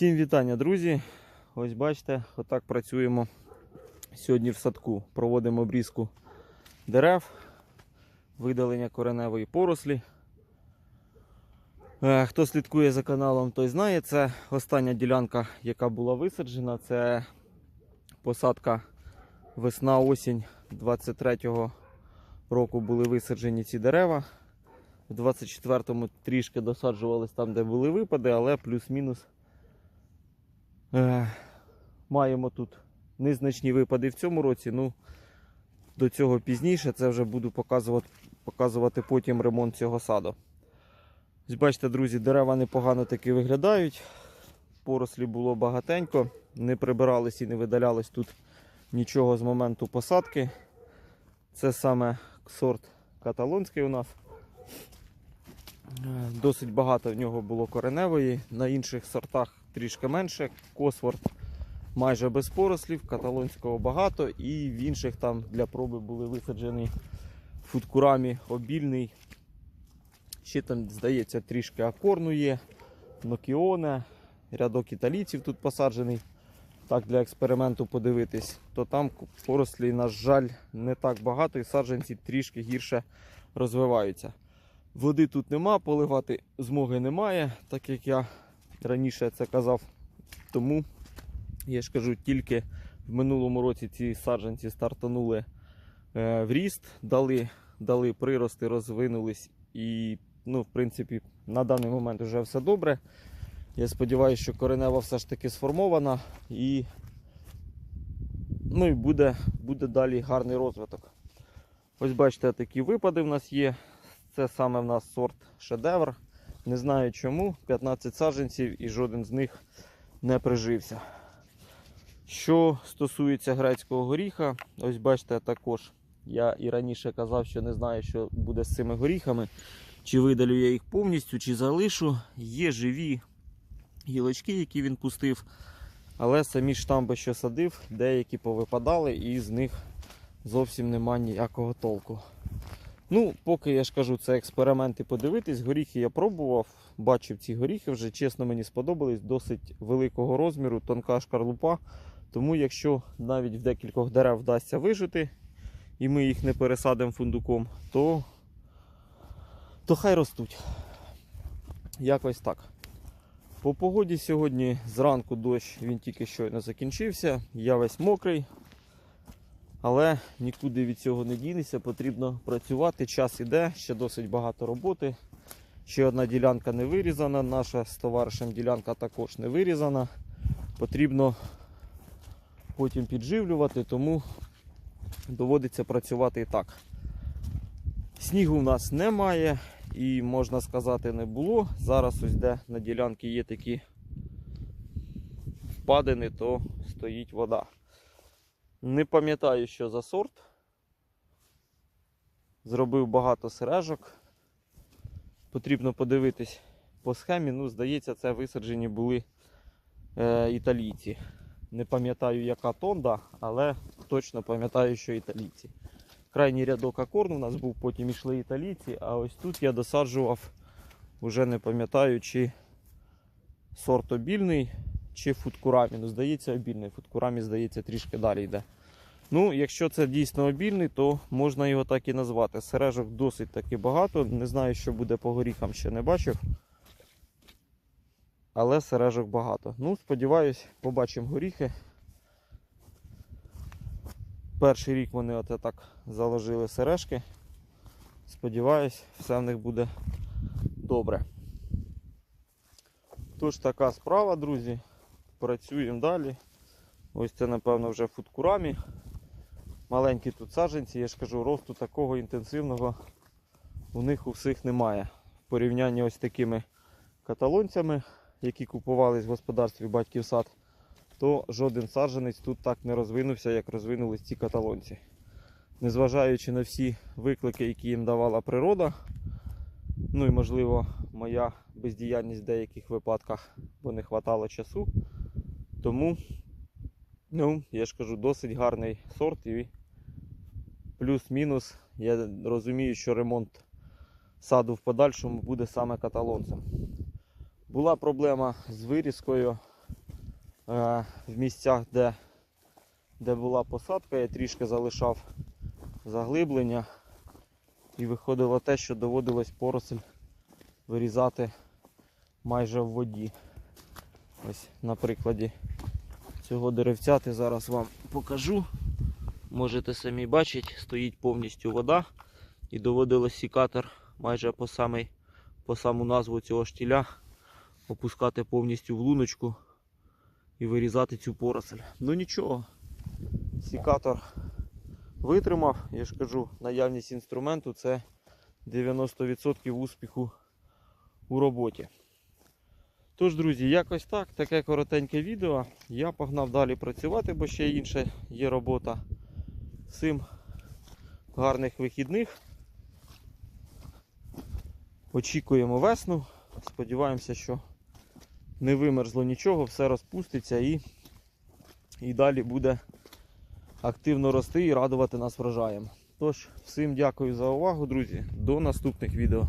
Всім вітання, друзі. Ось бачите, отак працюємо сьогодні в садку. Проводимо обрізку дерев, видалення кореневої порослі. Е, Хто слідкує за каналом, той знає, це остання ділянка, яка була висаджена. Це посадка весна-осінь 23-го року були висаджені ці дерева. В 24-му трішки досаджувались там, де були випади, але плюс-мінус Маємо тут незначні випади в цьому році. Ну, до цього пізніше це вже буду показувати, показувати потім ремонт цього саду. Бачите, друзі, дерева непогано таки виглядають. Порослі було багатенько, не прибирались і не видалялось тут нічого з моменту посадки. Це саме сорт каталонський у нас. Е, Досить багато в нього було кореневої, на інших сортах трішки менше. Косворд майже без порослів, каталонського багато, і в інших там для проби були висаджені фудкурамі обільний. Ще там, здається, трішки акорну є, нокіоне, рядок італійців тут посаджений. Так, для експерименту подивитись, то там порослі, на жаль, не так багато, і саджанці трішки гірше розвиваються. Води тут нема, поливати змоги немає, так як я раніше це казав. Тому я ж кажу, тільки в минулому році ці саджанці стартанули е, в ріст, дали, дали прирости, розвинулись і, ну, в принципі, на даний момент вже все добре. Я сподіваюся, що коренева все ж таки сформована і, ну, і буде, буде далі гарний розвиток. Ось бачите, такі випади в нас є. Це саме в нас сорт шедевр. Не знаю чому. 15 саджанців і жоден з них не прижився. Що стосується грецького горіха, ось бачите, також я і раніше казав, що не знаю, що буде з цими горіхами. Чи видалю я їх повністю, чи залишу. Є живі гілочки, які він пустив. Але самі штамби, що садив, деякі повипадали, і з них зовсім нема ніякого толку. Ну, поки я ж кажу, це експерименти подивитись. Горіхи я пробував, бачив ці горіхи вже, чесно, мені сподобались, досить великого розміру, тонка шкарлупа. Тому, якщо навіть в декількох дерев вдасться вижити, і ми їх не пересадимо фундуком, то, то хай ростуть. Якось так. По погоді сьогодні зранку дощ він тільки щойно закінчився. Я весь мокрий. Але нікуди від цього не дінеться, потрібно працювати. Час іде, ще досить багато роботи. Ще одна ділянка не вирізана, наша з товаришем ділянка також не вирізана. Потрібно потім підживлювати, тому доводиться працювати і так. Снігу в нас немає і, можна сказати, не було. Зараз ось де на ділянці є такі впадини, то стоїть вода. Не пам'ятаю, що за сорт. Зробив багато сережок. Потрібно подивитись по схемі. Ну, здається, це висаджені були е, італійці. Не пам'ятаю, яка тонда, але точно пам'ятаю, що італійці. Крайній рядок акорну у нас був, потім йшли італійці, а ось тут я досаджував, вже не пам'ятаю, чи сорт обільний, чи фудкурамі. Ну, здається, обільний. Фудкурамі, здається, трішки далі йде. Ну, якщо це дійсно обільний, то можна його так і назвати. Сережок досить таки багато. Не знаю, що буде по горіхам, ще не бачив. Але сережок багато. Ну, сподіваюсь, побачимо горіхи. Перший рік вони оте так заложили сережки. Сподіваюсь, все в них буде добре. Тож така справа, друзі. Працюємо далі. Ось це, напевно, вже фудкурамі. Маленькі тут саджанці, я ж кажу, росту такого інтенсивного у них у всіх немає. В порівнянні ось такими каталонцями, які купувались в господарстві батьків сад, то жоден саджанець тут так не розвинувся, як розвинулись ці каталонці. Незважаючи на всі виклики, які їм давала природа, ну і можливо моя бездіяльність в деяких випадках, бо не вистачало часу. Тому, ну, я ж кажу, досить гарний сорт і плюс-мінус. Я розумію, що ремонт саду в подальшому буде саме каталонцем. Була проблема з вирізкою в місцях, де, де була посадка, я трішки залишав заглиблення. І виходило те, що доводилось поросль вирізати майже в воді. Ось на прикладі цього деревця зараз вам покажу. Можете самі бачити, стоїть повністю вода і доводилось сікатор майже по, самий, по саму назву цього штіля опускати повністю в луночку і вирізати цю поросль. Ну нічого, сікатор витримав, я ж кажу, наявність інструменту це 90% успіху у роботі. Тож, друзі, якось так, таке коротеньке відео. Я погнав далі працювати, бо ще інша є робота. Всім гарних вихідних. Очікуємо весну. Сподіваємося, що не вимерзло нічого, все розпуститься і, і далі буде активно рости і радувати нас врожаєм. Тож, всім дякую за увагу, друзі. До наступних відео.